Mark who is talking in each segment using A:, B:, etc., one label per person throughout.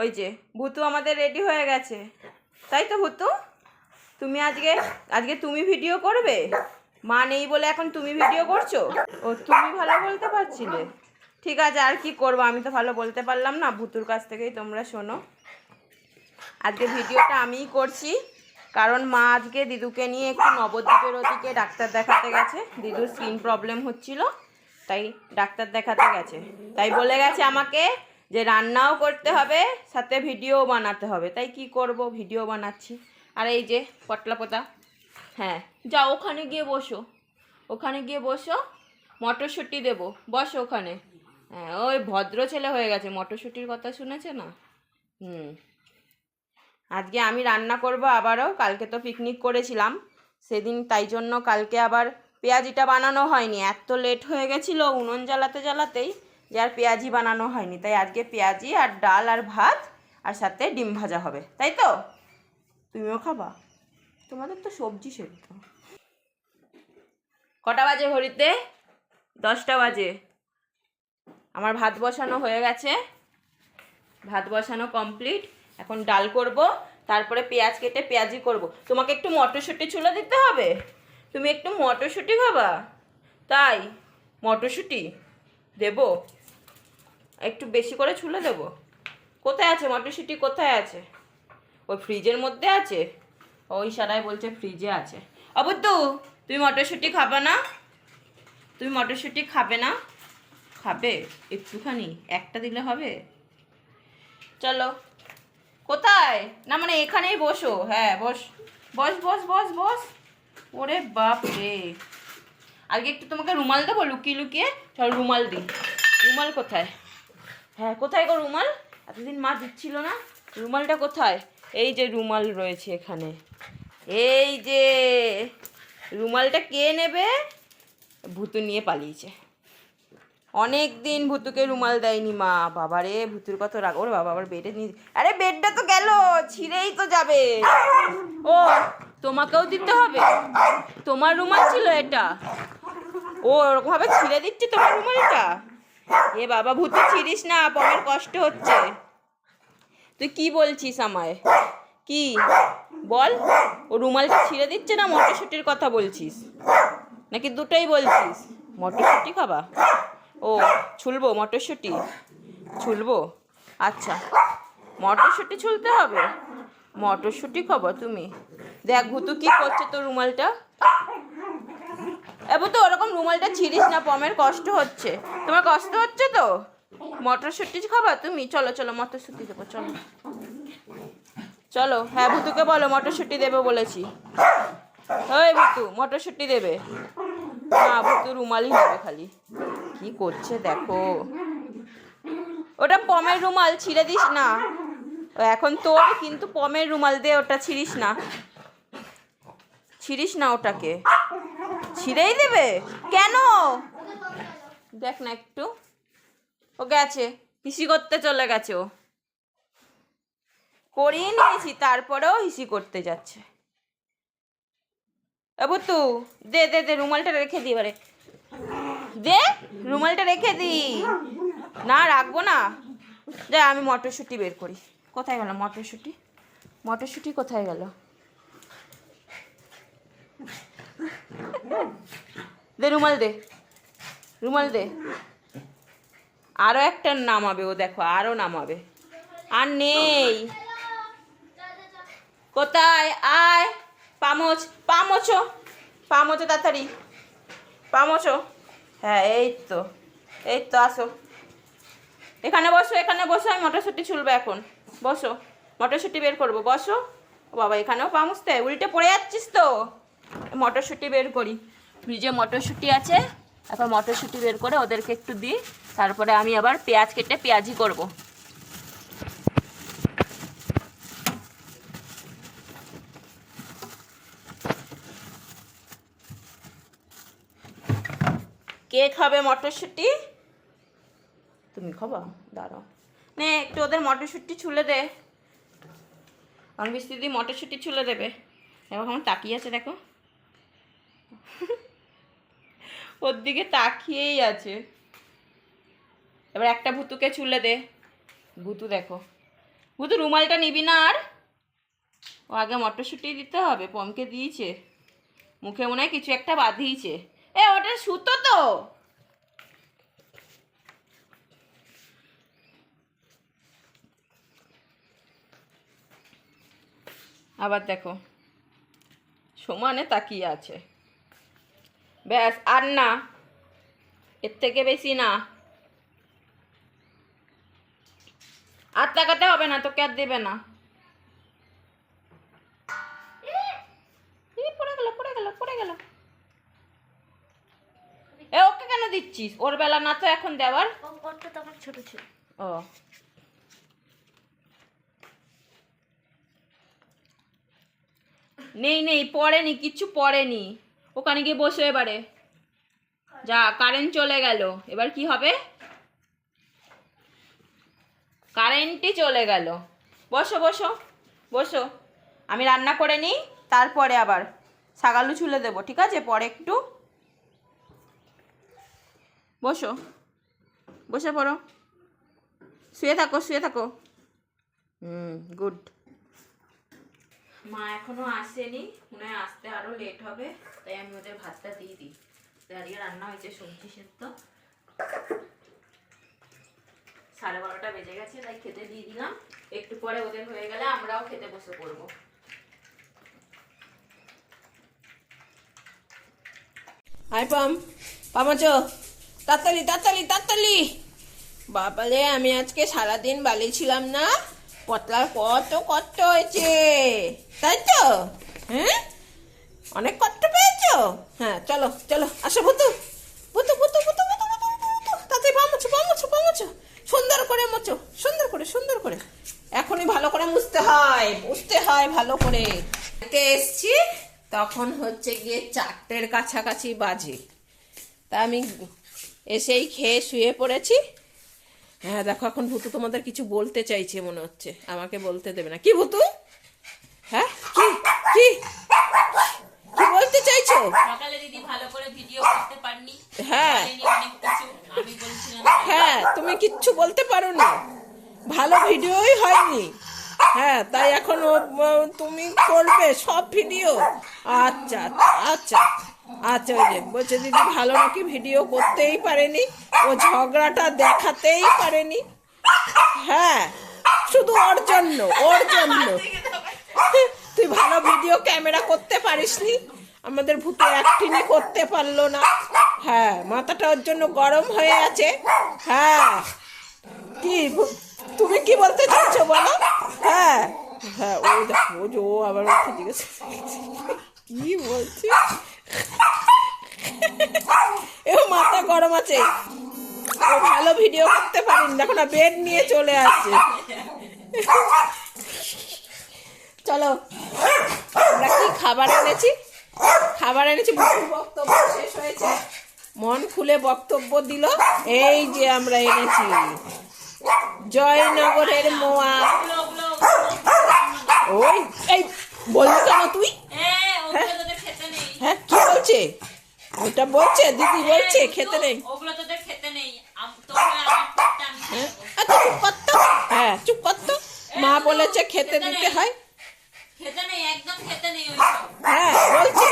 A: ওই যে, ভুতু আমাদের রেডি হয়ে গেছে। তাই তো ভুতু? তুমি আজকে আজকে তুমি ভিডিও করবে? মা নেই বলে এখন তুমি ভিডিও করছ? ও, তুমি ভালো বলতে পারছিলে। ঠিক আছে, আর কি করব? আমি তো ভালো বলতে পারলাম না। ভুতুর কাছ থেকেই তোমরা শোনো। আজকে ভিডিওটা আমিই করছি। কারণ মা আজকে দিদুকে নিয়ে একটু নবদ্বীপের ওদিকে ডাক্তার দেখাতে গেছে। দিদুর স্কিন প্রবলেম হচ্ছিল, তাই ডাক্তার দেখাতে গেছে। তাই বলে গেছে আমাকে যে রান্নাও করতে হবে, সাথে ভিডিও বানাতে হবে। তাই কি করব? ভিডিও বানাচ্ছি। আর এই যে পটলা পোতা। হ্যাঁ যা ওখানে গিয়ে বসো। ওখানে গিয়ে বসো, মটরশুঁটি দেবো। বসো ওখানে। হ্যাঁ ওই ভদ্র ছেলে হয়ে গেছে। মটরশুঁটির কথা শুনেছে না? হুম। আজকে আমি রান্না করব আবারও। কালকে তো পিকনিক করেছিলাম। সেদিন তাই জন্য কালকে আবার পেঁয়াজিটা বানানো হয়নি। এত লেট হয়ে গেছিল, উনুন জ্বালাতে জ্বালাতেই। যে আর পেঁয়াজি বানানো হয়নি, তাই আজকে পেঁয়াজি আর ডাল আর ভাত আর সাথে ডিম ভাজা হবে, তাই তো? তুমিও খাবা। তোমাদের তো সবজি সেদ্ধ। কটা বাজে ঘড়িতে? দশটা বাজে। আমার ভাত বসানো হয়ে গেছে। ভাত বসানো কমপ্লিট। এখন ডাল করব, তারপরে পেঁয়াজ কেটে পেঁয়াজি করব। তোমাকে একটু মটরশুঁটি ছুলে দিতে হবে? তুমি একটু মটরশুঁটি খাবা? তাই, মটরশুঁটি দেব? একটু বেশি করে ছুলে দেব। কোথায় আছে? মটরশুঁটি কোথায় আছে? ওই ফ্রিজের মধ্যে আছে? ওই সারাই বলছে ফ্রিজে আছে। অবুদ্দু তুমি মটরশুঁটি খাবে না? তুমি মটরশুঁটি খাবে না? খাবে? একটুখানি। একটা দিলে হবে? চলো। কোথায়? না মানে এখানেই বসো। হ্যাঁ বস। বস বস বস বস। ওরে বাপ রে আগে একটু তোমাকে রুমাল দেবো, লুকিয়ে লুকিয়ে। চল রুমাল দিই। রুমাল কোথায়? হ্যাঁ কোথায় গো রুমাল? এতদিন মা দিচ্ছিল না। রুমালটা কোথায়? এই যে রুমাল রয়েছে এখানে। এই যে, রুমালটা কে নেবে? ভুতু নিয়ে পালিয়েছে। অনেক দিন ভুতুকে রুমাল দেয়নি মা। বাবারে, ভুতুর কত রাগ। ওরে বাবা, আবার বেডে নিয়ে আরে, বেডটা তো গেল। ছিঁড়েই তো যাবে। ও, তোমাকেও দিতে হবে? তোমার রুমাল ছিল এটা? ও, ওরকমভাবে ছিঁড়ে দিচ্ছে তোমার রুমালটা? এ বাবা, ভূতু ছিঁড়িস না পমের কষ্ট হচ্ছে। তুই কি বলছিস আমায়? কি? বল। ও রুমালটা ছিঁড়ে দিচ্ছে না, মটরশুঁটির কথা বলছিস? নাকি দুটোই বলছিস? মটরশুঁটি খাবা? ও, ছুলবো মটরশুঁটি? ছুলবো? আচ্ছা। মটরশুঁটি ছুলতে হবে? মটরশুঁটি খাব তুমি? দেখ, ভুতু কি করছে তোর রুমালটা? এবার তো ওরকম রুমালটা ছিঁড়িস না, পমের কষ্ট হচ্ছে। তোমার কষ্ট হচ্ছে তো? মটরশুঁটি খাবা তুমি? চলো চলো, মটরশুঁটি দেবো, চলো। চলো হ্যাঁ ভুতুকে বলো, মটরশুঁটি দেবে বলেছি। ওই ভুতু, মটরশুঁটি দেবে। না, ভুতু রুমালই নেবে খালি। কি করছে দেখো? ওটা পমের রুমাল, ছিঁড়ে দিস না। এখন তোর কিন্তু পমের রুমাল দিয়ে ওটা ছিঁড়িস না। ছিঁড়িস না ওটাকে। ছিঁড়েই দেবে? কেন? দেখ না একটু। ও গেছে। হিসি করতে চলে গেছে ও। করিয়ে নিয়েছি, তারপরেও হিসি করতে যাচ্ছে। এবু তু দে দে দে, রুমালটা রেখে দি এবারে। দে, রুমালটা রেখে দি। না, রাখব না। দে আমি মটরশুঁটি বের করি। কোথায় গেল মটরশুঁটি? মটরশুঁটি কোথায় গেল? দে, রুমাল দে। রুমাল দে। আরও একটা নামাবে ও, দেখো আরও নামাবে। আর নেই। কোথায়? আয়। পামোচ, পামোচো। পামোচো, তাড়াতাড়ি। পামোচো। হ্যাঁ এই তো। এই তো, আসো। এখানে বসো এখানে বসো। আমি মটরশুঁটি ছুলবো এখন। বসো। মটরশুঁটি বের করব। বসো। ও বাবা, এখানেও পামুসতে উল্টে পড়ে যাচ্ছিস তো। মটরশুঁটি বের করি। ফ্রিজে মটরশুঁটি আছে এখন মটরশুঁটি বের করে ওদেরকে একটু দিই, তারপরে আমি আবার পেঁয়াজ কেটে পেঁয়াজি করব। কে খাবে মটরশুঁটি? তুমি খাবা? দাঁড়াও। নে, একটু ওদের মটরশুঁটি ছুলে দে। অনবিস দিদি মটরশুঁটি ছুলে দেবে। এবার আমার তাকিয়ে আছে, দেখো। ওর দিকে তাকিয়েই আছে। এবার একটা ভুতুকে চুলে দে। ভুতু দেখো।
B: ভুতু, রুমালটা নিবি না আর? ও আগে মটরশুঁটি দিতে হবে, পমকে দিয়েছে। মুখে মনে হয় কিছু একটা বাঁধিয়েছে। এ, ওটা সুতো তো! আবার দেখো, সমানে তাকিয়ে আছে। ব্যাস আর না। এর থেকে বেশি না। আর তাকাতে হবে না তোকে আর দেবে না। পড়ে গেল পড়ে গেল পড়ে গেল। এ ওকে কেন দিচ্ছিস? ওর বেলা না তো এখন দেওয়ার।
A: ছোট ছিল।
B: ও। নেই নেই পড়েনি কিছু পড়েনি। ওখানে গিয়ে বসো এবারে। যা কারেন্ট চলে গেল। এবার কি হবে? কারেন্টই চলে গেল। বসো বসো বসো। আমি রান্না করে নিই, তারপরে আবার সাগালু ছুলে দেবো, ঠিক আছে? পরে একটু বসো। বসে পড়ো। শুয়ে থাকো শুয়ে থাকো। হুম গুড মা এখনও আসেনি, মনে হয় আসতে আরও লেট হবে, তাই আমি ওদের ভাতটা দিয়ে দিই। দাঁড়িয়ে রান্না হয়েছে সবজি সেদ্ধ। সাড়ে বারোটা বেজে গেছে, তাই খেতে দিয়ে দিলাম। একটু পরে ওদের হয়ে গেলে আমরাও খেতে বসে পড়ব। হাই পাম, পামাচ, তাড়াতাড়ি তাড়াতাড়ি তাড়াতাড়ি। বাবালে আমি আজকে সারাদিন বালি ছিলাম না। পতলার কত কষ্ট হয়েছে। তাই তো? হ্যাঁ? অনেক কষ্ট পেয়েছ? হ্যাঁ চলো চলো, আসো ভুতু। ভুতু ভুতু ভুতু ভুতু ভুতু ভুতু তাতে পামোছো পামোছো পামোছো সুন্দর করে মোছো, সুন্দর করে সুন্দর করে। এখনই ভালো করে মুছতে হয় মুছতে হয় ভালো করে। এসছি, তখন হচ্ছে গিয়ে চারটের কাছাকাছি বাজে। তা আমি এসেই খেয়ে শুয়ে পড়েছি। হ্যাঁ দেখো এখন ভুতু তোমাদের কিছু বলতে চাইছে মনে হচ্ছে। আমাকে বলতে দেবে না। কি ভুতু? হ্যাঁ? কি? কি? কি বলতে চাইছো?
C: সকালে দিদি ভালো করে ভিডিও করতে পারনি।
B: হ্যাঁ।
C: আমি বলছিলাম
B: হ্যাঁ তুমি কিচ্ছু বলতে পারো না ভালো ভিডিওই হয়নি। হ্যাঁ তাই এখন তুমি করবে সব ভিডিও আচ্ছা আচ্ছা। আচ্ছা ওই যে বলছে, দিদি, ভালো নাকি? ভিডিও করতেই পারেনি। ও ঝগড়াটা দেখাতেই পারেনি। হ্যাঁ শুধু ওর জন্য ওর জন্য। তুই ভালো ভিডিও ক্যামেরা করতে পারিসনি? আমাদের ভূতে অ্যাক্টিংই করতে পারল না। হ্যাঁ মাথাটা ওর জন্য গরম হয়ে আছে। হ্যাঁ কি, তুমি কি বলতে চাইছো বলো? হ্যাঁ হ্যাঁ ও দেখো, ও আবার কি বলছে? এ মাথা গরম আছে। ও ভালো ভিডিও করতে পারিনি দেখো না বেড নিয়ে চলে আসছে। চলো আমরা কি খাবার এনেছি? খাবার এনেছি ভুতুর বক্তব্য শেষ হয়েছে। মন খুলে বক্তব্য দিল এই যে আমরা এনেছি। জয়নগরের মোয়া। ওই এই বললি কেন তুই?
C: হ্যাঁ ওগুলো তোদের খেতে নেই
B: হ্যাঁ কি বলছে? ওটা বলছে দিদি বলছে
C: হ্যাঁ,
B: খেতে নেই।
C: ওগুলো তোদের খেতে নেই।
B: হ্যাঁ চুপ করতো হ্যাঁ চুপ করতো মা বলেছে খেতে দিতে হয়।
C: খেতে নেই একদম খেতে নেই
B: হ্যাঁ বলছে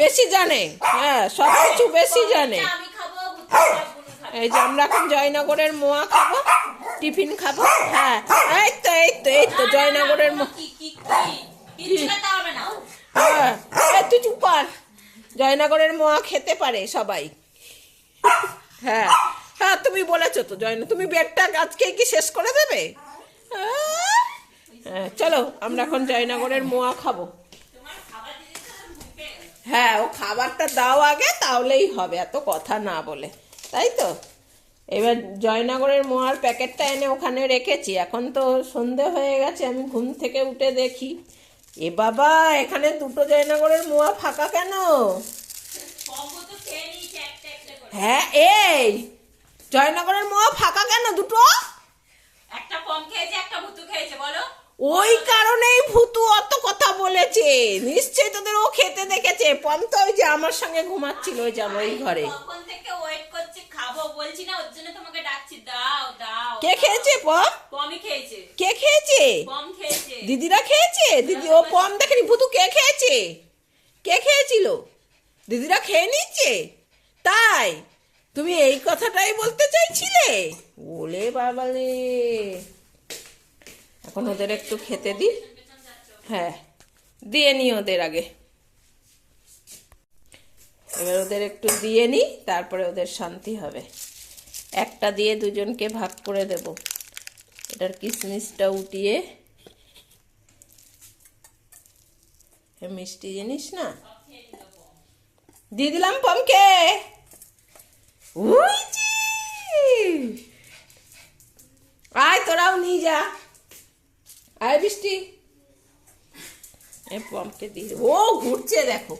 B: বেশি জানে। হ্যাঁ সব কিছু বেশি জানে। এই যে আমরা এখন জয়নগরের মোয়া খাব টিফিন খাব। হ্যাঁ এই তো এই তো এই তো জয়নগরের মোয়া
C: কি কি কি? কিচ্ছু খেতে হবে না।
B: হ্যাঁ তুই চুপ কর। জয়নগরের মোয়া খেতে পারে সবাই। হ্যাঁ। হ্যাঁ তুমি বলেছ তো, জয়ন, তুমি বেডটা আজকে কি শেষ করে দেবে? হ্যাঁ চলো, আমরা এখন জয়নগরের মোয়া খাব। হ্যাঁ ও খাবারটা দাও আগে, তাহলেই হবে, এত কথা না বলে। তাই তো? এবার জয়নগরের মোয়ার প্যাকেটটা এনে ওখানে রেখেছি। এখন তো সন্ধে হয়ে গেছে, আমি ঘুম থেকে উঠে দেখি। এ বাবা এখানে দুটো জয়নগরের মোয়া ফাঁকা কেন? হ্যাঁ এই জয়নগরের মোয়া ফাঁকা কেন দুটো?
C: একটা কম খেয়েছে একটা ভুতু খেয়েছে বলো।
B: ওই কারণেই ভূতু অত কথা বলেছে। নিশ্চয়ই তোদের ও খেতে দেখেছে। পম তো ওই যে আমার সঙ্গে ঘুমাচ্ছিল ওই যে আমার ওই ঘরে।
C: কখন থেকে ওয়েট করছি খাব বলছি না ওর জন্য তোমাকে ডাকছি। দাও দাও
B: কে খেয়েছে পম কে খেয়েছে? দিদিরা খেয়েছে? দিদি ও পম দেখেনি। ভুতু কে খেয়েছে? কে খেয়েছিল? দিদিরা খেয়ে নিচ্ছে তাই তুমি এই কথাটাই বলতে চাইছিলে? ওলে বাবালে এখন ওদের একটু খেতে দি। হ্যাঁ দিয়ে নি ওদের আগে। এবার ওদের একটু দিয়ে নি তারপরে ওদের শান্তি হবে। একটা দিয়ে দুজনকে ভাগ করে দেব। এটার কিশমিশটা উঠিয়ে। মিষ্টি জিনিস না? দিয়ে দিলাম পমকে। আয় তোরাও নিয়ে যা। আয় বৃষ্টি পমকে দিয়ে। ও ঘুরছে, দেখো।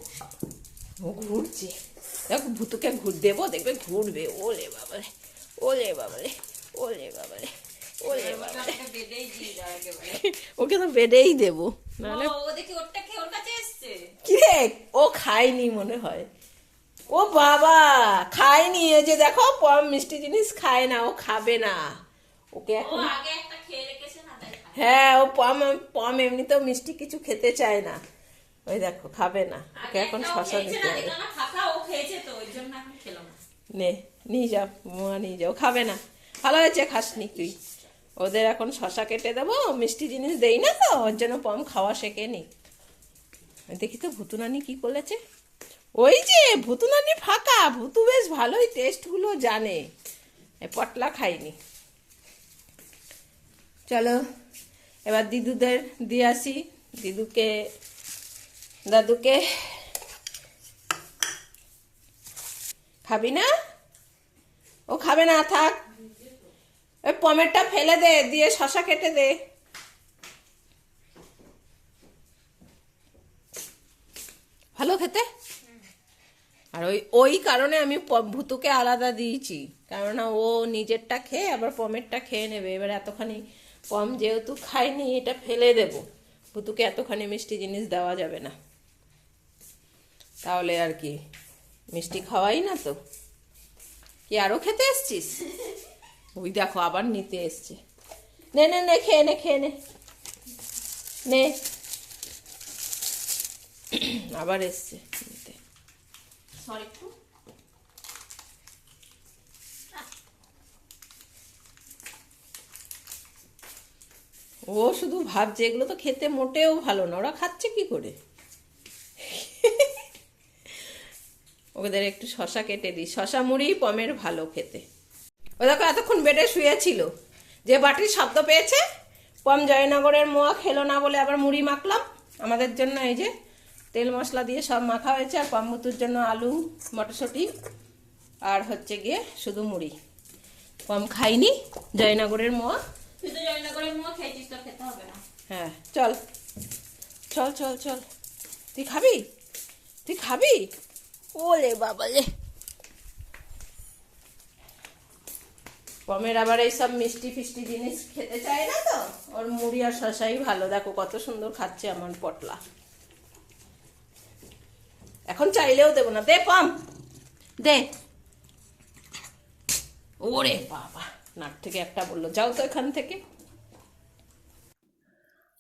B: ও ঘুরছে। দেখো, ভুতুকে ঘুর দেবো, দেখবে ঘুরবে। ওলে বাবারে ওলে বাবারে ওলে বাবারে। ওকে তো বেডেই দেবো। নাহলে কি রে? ও খায়নি মনে হয়। ও বাবা খায়নি এই যে দেখো পম মিষ্টি জিনিস খায় না ও খাবে না। ওকে এখন। হ্যাঁ ও পম পম এমনিতেও মিষ্টি কিছু খেতে চায় না। ওই দেখো খাবে না। ওকে এখন শশা দিতে
C: না,
B: হবে।
C: নে
B: নিয়ে যাও মোয়া নিয়ে যাও খাবে না। ভালো হয়েছে খাসনি তুই। ওদের এখন শশা কেটে দেবো, মিষ্টি জিনিস দেই না তো, ওর জন্য পম খাওয়া শেখে নি। দেখি তো ভুতুনানি কি করেছে ওই যে ভুতুনানি ফাঁকা, ভুতু বেশ ভালোই টেস্টগুলো জানে। পটলা খাইনি। চলো, এবার দিদুদের দিয়ে আসি। দিদুকে, দাদুকে খাবি না? ও খাবে না, থাক। ওই পমেরটা ফেলে দে, দিয়ে শশা কেটে দে। ভালো খেতে? আর ওই ওই কারণে আমি ভুতুকে আলাদা দিয়েছি। কেননা ও নিজেরটা খেয়ে আবার পমেরটা খেয়ে নেবে। এবার এতখানি পম যেহেতু খায়নি, এটা ফেলে দেব। ভুতুকে এতখানি মিষ্টি জিনিস দেওয়া যাবে না। তাহলে আর কি, মিষ্টি খাওয়াই না তো? কি আরও খেতে এসছিস? ওই দেখো আবার নিতে এসছে। নে নে নে খেয়ে নে খেয়ে নে। নে। আবার এসছে নিতে।
C: সরি একটু।
B: ও শুধু ভাবছে এগুলো তো খেতে মোটেও ভালো না ওরা খাচ্ছে কি করে? ওদের একটু শশা কেটে দিই। শশা মুড়ি পমের ভালো খেতে। ও দেখো এতক্ষণ বেডে শুয়েছিল। যে বাটির শব্দ পেয়েছে পম জয়নগরের মোয়া খেলো না বলে আবার মুড়ি মাখলাম। আমাদের জন্য এই যে তেল মশলা দিয়ে সব মাখা হয়েছে আর পমবুতুর জন্য আলু মটরশুঁটি আর হচ্ছে গিয়ে শুধু মুড়ি। পম খাইনি জয়নগরের মোয়া।
C: জয়নগরের মোয়া খেয়েছিস তো খেতে হবে না।
B: হ্যাঁ চল। চল চল চল। তুই খাবি? তুই খাবি? ও ওলে বাবালে। পমের আবার এইসব মিষ্টি ফিষ্টি জিনিস খেতে চায় না তো? ওর মুড়ি আর শশাই ভালো। দেখো কত সুন্দর খাচ্ছে আমার পটলা। এখন চাইলেও দেবো না। দে পম। দে। ওরে বাবা। নাক থেকে একটা বলল, যাও তো এখান থেকে।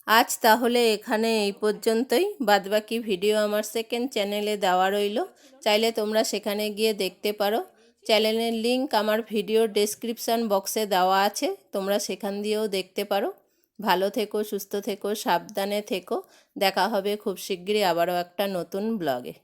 B: আজ তাহলে এখানে এই পর্যন্তই। বাদবাকি ভিডিও আমার সেকেন্ড চ্যানেলে দেওয়া রইল। চাইলে তোমরা সেখানে গিয়ে দেখতে পারো। চ্যানেলের লিংক আমার ভিডিও ডেসক্রিপশান বক্সে দেওয়া আছে, তোমরা সেখান দিয়েও দেখতে পারো। ভালো থেকো, সুস্থ থেকো, সাবধানে থেকো। দেখা হবে খুব শিগগিরই আবারও একটা নতুন ব্লগে।